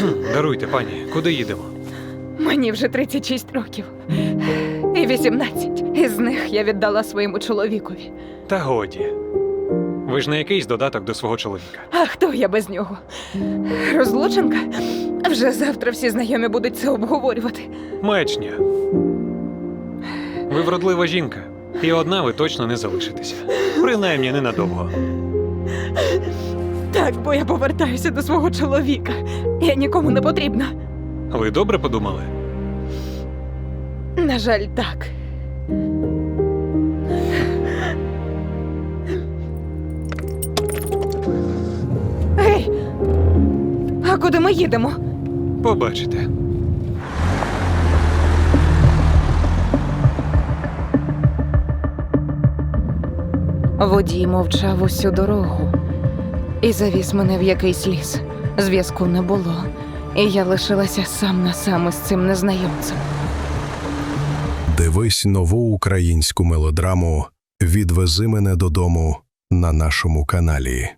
Даруйте, пані, куди їдемо? Мені вже 36 років. І 18. Із них я віддала своєму чоловікові. Та годі. Ви ж не якийсь додаток до свого чоловіка. А хто я без нього? Розлученка? Вже завтра всі знайомі будуть це обговорювати. Маячня. Ви вродлива жінка, і одна ви точно не залишитеся. Принаймні ненадовго. Так, бо я повертаюся до свого чоловіка. Я нікому не потрібна. Ви добре подумали? На жаль, так. Гей! А куди ми їдемо? Побачите. Водій мовчав усю дорогу і завіз мене в якийсь ліс. Зв'язку не було, і я лишилася сам на сам із цим незнайомцем. Дивись нову українську мелодраму Відвези мене додому на нашому каналі.